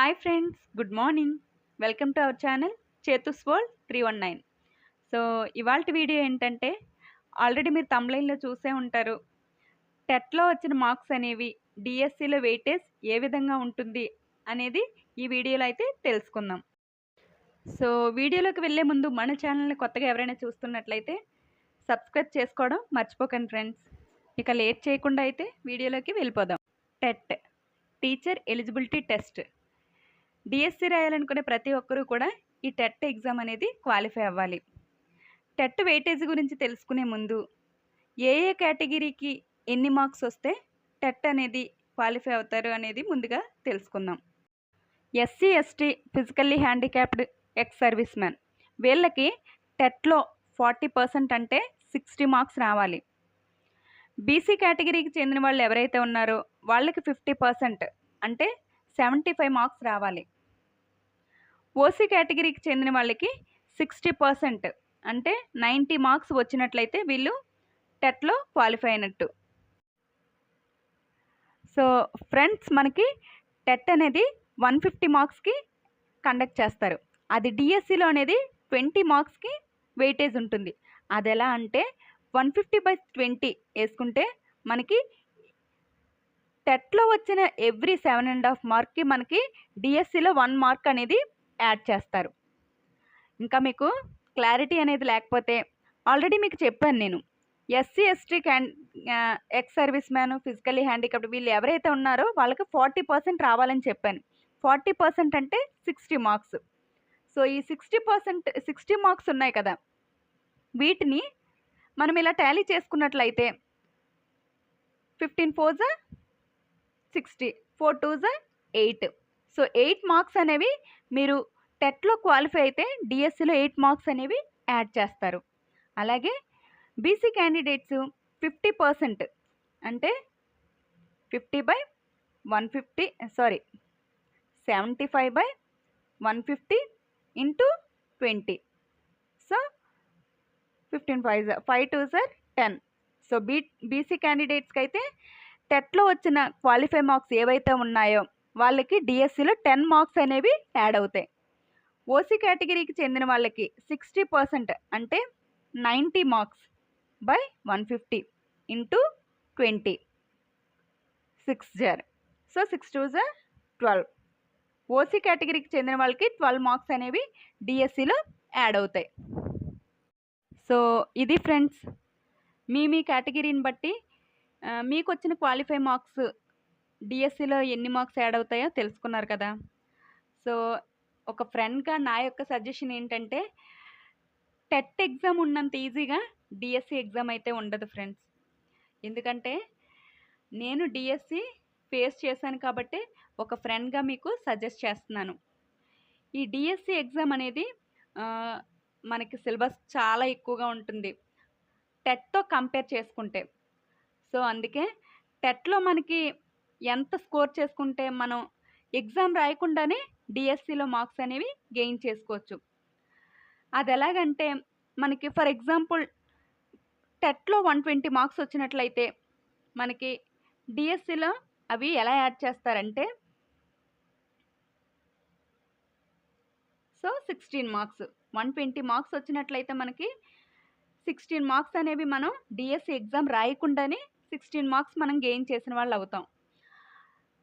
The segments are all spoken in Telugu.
Hi friends good morning welcome to our channel చేతుస్ world three one nine so ఇవాళ వీడియో ఏంటంటే ఆల్రెడీ మీరు తమ్లైన్లో చూసే ఉంటారు. టెట్లో వచ్చిన మార్క్స్ అనేవి డిఎస్సిలో వెయిటేజ్ ఏ విధంగా ఉంటుంది అనేది ఈ వీడియోలో అయితే తెలుసుకుందాం. సో వీడియోలోకి వెళ్ళే ముందు మన ఛానల్ని కొత్తగా ఎవరైనా చూస్తున్నట్లయితే సబ్స్క్రైబ్ చేసుకోవడం మర్చిపోకండి ఫ్రెండ్స్ ఇక లేట్ చేయకుండా అయితే వీడియోలోకి వెళ్ళిపోదాం. TET teacher eligibility test DSC రాయాలనుకునే ప్రతి ఒక్కరూ కూడా ఈ టెట్ ఎగ్జామ్ అనేది క్వాలిఫై అవ్వాలి. టెట్ వెయిటేజ్ గురించి తెలుసుకునే ముందు ఏ ఏ కేటగిరీకి ఎన్ని మార్క్స్ వస్తే టెట్ అనేది క్వాలిఫై అవుతారు అనేది ముందుగా తెలుసుకుందాం. SC ST physically handicapped ex service man వీళ్ళకి టెట్లో ఫార్టీ పర్సెంట్ అంటే సిక్స్టీ మార్క్స్ రావాలి. బీసీ కేటగిరీకి చెందిన వాళ్ళు ఎవరైతే ఉన్నారో వాళ్ళకి ఫిఫ్టీ పర్సెంట్ అంటే సెవెంటీ ఫైవ్ మార్క్స్ రావాలి. ఓసీ కేటగిరీకి చెందిన వాళ్ళకి సిక్స్టీ పర్సెంట్ అంటే నైంటీ మార్క్స్ వచ్చినట్లయితే వీళ్ళు టెట్లో క్వాలిఫై అయినట్టు. సో ఫ్రెండ్స్ మనకి టెట్ అనేది వన్ ఫిఫ్టీ మార్క్స్కి కండక్ట్ చేస్తారు. అది డిఎస్సిలో అనేది ట్వంటీ మార్క్స్కి వెయిటేజ్ ఉంటుంది. అది ఎలా అంటే వన్ ఫిఫ్టీ బై ట్వంటీ వేసుకుంటే మనకి టెట్లో వచ్చిన ఎవ్రీ సెవెన్ అండ్ హాఫ్ మార్క్కి మనకి డిఎస్సిలో వన్ మార్క్ అనేది యాడ్ చేస్తారు. ఇంకా మీకు క్లారిటీ అనేది లేకపోతే ఆల్రెడీ మీకు చెప్పాను నేను. SC ST can ex service man physically handicapped వీళ్ళు ఎవరైతే ఉన్నారో వాళ్ళకి ఫార్టీ పర్సెంట్ రావాలని చెప్పాను. ఫార్టీ పర్సెంట్ అంటే సిక్స్టీ మార్క్స్. సో ఈ సిక్స్టీ పర్సెంట్ సిక్స్టీ మార్క్స్ ఉన్నాయి కదా. వీటిని మనం ఇలా టాలీ చేసుకున్నట్లయితే fifteen four sixty four two జా ఎయిట్. సో ఎయిట్ మార్క్స్ అనేవి మీరు టెట్లో క్వాలిఫై అయితే డిఎస్సిలో ఎయిట్ మార్క్స్ అనేవి యాడ్ చేస్తారు. అలాగే బీసీ క్యాండిడేట్స్ ఫిఫ్టీ పర్సెంట్ అంటే fifty by one fifty sorry seventy five by one fifty into twenty. So fifteen five five two sir ten. So B BC క్యాండిడేట్స్కి అయితే టెట్లో వచ్చిన క్వాలిఫై మార్క్స్ ఏవైతే ఉన్నాయో వాళ్ళకి డిఎస్సిలో టెన్ మార్క్స్ అనేవి యాడ్ అవుతాయి. ఓసీ కేటగిరీకి చెందిన వాళ్ళకి సిక్స్టీ పర్సెంట్ అంటే ninety marks by one fifty into twenty. Six జర్ so six two జర్ ట్వెల్వ్. ఓసీ కేటగిరీకి చెందిన వాళ్ళకి ట్వెల్వ్ మార్క్స్ అనేవి డిఎస్సిలో యాడ్ అవుతాయి. సో ఇది ఫ్రెండ్స్. మీ మీ కేటగిరీని బట్టి మీకు వచ్చిన క్వాలిఫై మార్క్స్ డిఎస్సిలో ఎన్ని మార్క్స్ యాడ్ అవుతాయో తెలుసుకున్నారు కదా. సో ఒక ఫ్రెండ్గా నా యొక్క సజెషన్ ఏంటంటే టెట్ ఎగ్జామ్ ఉన్నంత ఈజీగా డిఎస్సి ఎగ్జామ్ అయితే ఉండదు ఫ్రెండ్స్. ఎందుకంటే నేను డిఎస్సి ఫేస్ చేశాను కాబట్టి ఒక ఫ్రెండ్గా మీకు సజెస్ట్ చేస్తున్నాను. ఈ డిఎస్సి ఎగ్జామ్ అనేది మనకి సిలబస్ చాలా ఎక్కువగా ఉంటుంది. టెట్తో కంపేర్ చేసుకుంటే సో అందుకే టెట్లో మనకి ఎంత స్కోర్ చేసుకుంటే మనం ఎగ్జామ్ రాయకుండానే డిఎస్సిలో మార్క్స్ అనేవి గెయిన్ చేసుకోవచ్చు. అది ఎలాగంటే మనకి ఫర్ ఎగ్జాంపుల్ టెట్లో వన్ ట్వంటీ మార్క్స్ వచ్చినట్లయితే మనకి డిఎస్సిలో అవి ఎలా యాడ్ చేస్తారంటే so sixteen marks. One twenty marks వచ్చినట్లయితే మనకి సిక్స్టీన్ మార్క్స్ అనేవి మనం డిఎస్సి ఎగ్జామ్ రాయకుండానే సిక్స్టీన్ మార్క్స్ మనం గెయిన్ చేసిన వాళ్ళు అవుతాం.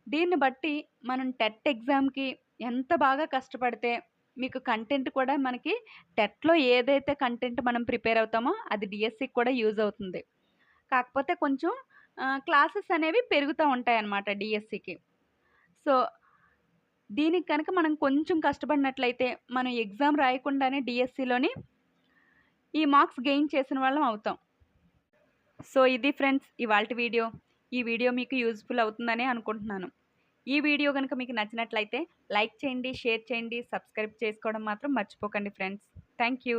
దీన్ని బట్టి మనం టెట్ ఎగ్జామ్కి ఎంత బాగా కష్టపడితే మీకు కంటెంట్ కూడా మనకి టెట్లో ఏదైతే కంటెంట్ మనం ప్రిపేర్ అవుతామో అది డిఎస్సికి కూడా యూజ్ అవుతుంది. కాకపోతే కొంచెం క్లాసెస్ అనేవి పెరుగుతూ ఉంటాయి అన్నమాట డిఎస్సికి సో దీనికి కనుక మనం కొంచెం కష్టపడినట్లయితే మనం ఎగ్జామ్ రాయకుండానే డిఎస్సిలోని ఈ మార్క్స్ గెయిన్ చేసిన వాళ్ళం అవుతాం. సో ఇది ఫ్రెండ్స్ ఇవాళ వీడియో. ఈ వీడియో మీకు యూజ్ఫుల్ అవుతుందని అనుకుంటున్నాను. ఈ వీడియో కనుక మీకు నచ్చినట్లయితే లైక్ చేయండి షేర్ చేయండి సబ్స్క్రైబ్ చేసుకోవడం మాత్రం మర్చిపోకండి ఫ్రెండ్స్. Thank you